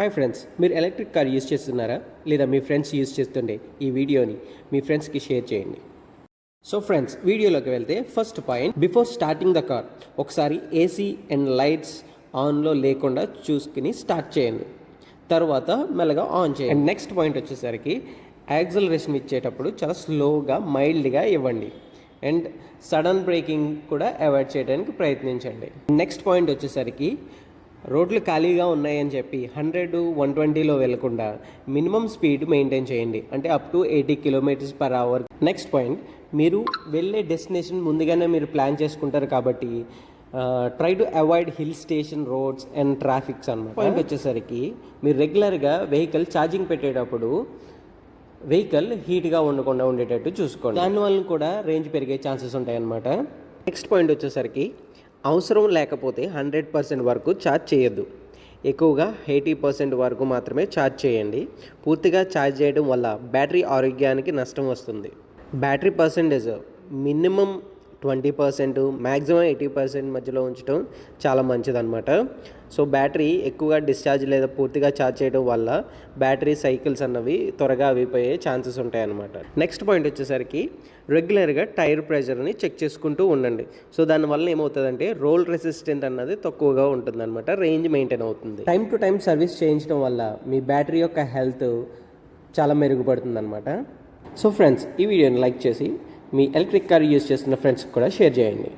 Hi friends మీరు electric car use చేస్తున్నారా? లేదా మీ ఫ్రెండ్స్ యూస్ చేస్తుండే ఈ వీడియోని మీ ఫ్రెండ్స్కి షేర్ చేయండి. సో ఫ్రెండ్స్ వీడియోలోకి వెళ్తే first point before starting the car ఒకసారి ఏసీ అండ్ లైట్స్ ఆన్లో లేకుండా చూసుకుని స్టార్ట్ చేయండి. తర్వాత మెల్లగా ఆన్ చేయండి. అండ్ నెక్స్ట్ పాయింట్ వచ్చేసరికి యాక్సలరేషన్ ఇచ్చేటప్పుడు చాలా స్లోగా మైల్డ్గా ఇవ్వండి. అండ్ సడన్ బ్రేకింగ్ కూడా అవాయిడ్ చేయడానికి ప్రయత్నించండి. నెక్స్ట్ పాయింట్ వచ్చేసరికి రోడ్లు ఖాళీగా ఉన్నాయని చెప్పి హండ్రెడ్ వన్ ట్వంటీలో వెళ్ళకుండా మినిమం స్పీడ్ మెయింటైన్ చేయండి. అంటే up to eighty kilometres per hour. Next point మీరు వెళ్ళే డెస్టినేషన్ ముందుగానే మీరు ప్లాన్ చేసుకుంటారు కాబట్టి try to avoid hill station roads and traffics అన్నమాట. పాయింట్ వచ్చేసరికి మీరు రెగ్యులర్గా వెహికల్ ఛార్జింగ్ పెట్టేటప్పుడు వెహికల్ హీట్గా ఉండకుండా ఉండేటట్టు చూసుకోండి. దానివల్ల కూడా రేంజ్ పెరిగే ఛాన్సెస్ ఉంటాయన్నమాట. నెక్స్ట్ పాయింట్ వచ్చేసరికి అవసరం లేకపోతే హండ్రెడ్ పర్సెంట్ వరకు ఛార్జ్ చేయొద్దు. ఎక్కువగా ఎయిటీ పర్సెంట్ వరకు మాత్రమే ఛార్జ్ చేయండి. పూర్తిగా ఛార్జ్ చేయడం వల్ల బ్యాటరీ ఆరోగ్యానికి నష్టం వస్తుంది. Battery percentage minimum twenty percent maximum eighty percent మధ్యలో ఉంచడం చాలా మంచిదన్నమాట. సో బ్యాటరీ ఎక్కువగా డిశ్చార్జ్ లేదా పూర్తిగా ఛార్జ్ చేయడం వల్ల బ్యాటరీ సైకిల్స్ అన్నవి త్వరగా అవిపోయే ఛాన్సెస్ ఉంటాయన్నమాట. నెక్స్ట్ పాయింట్ వచ్చేసరికి రెగ్యులర్గా టైర్ ప్రెషర్ని చెక్ చేసుకుంటూ ఉండండి. సో దానివల్ల ఏమవుతుందంటే రోల్ రెసిస్టెంట్ అన్నది తక్కువగా ఉంటుందన్నమాట రేంజ్ మెయింటైన్ అవుతుంది. టైం టు టైం సర్వీస్ చేయించడం వల్ల మీ బ్యాటరీ యొక్క హెల్త్ చాలా మెరుగుపడుతుంది అన్నమాట సో ఫ్రెండ్స్ ఈ వీడియోని లైక్ చేసి మీ ఎలక్ట్రిక్ కార్ యూజ్ చేస్తున్న ఫ్రెండ్స్కి కూడా షేర్ చేయండి.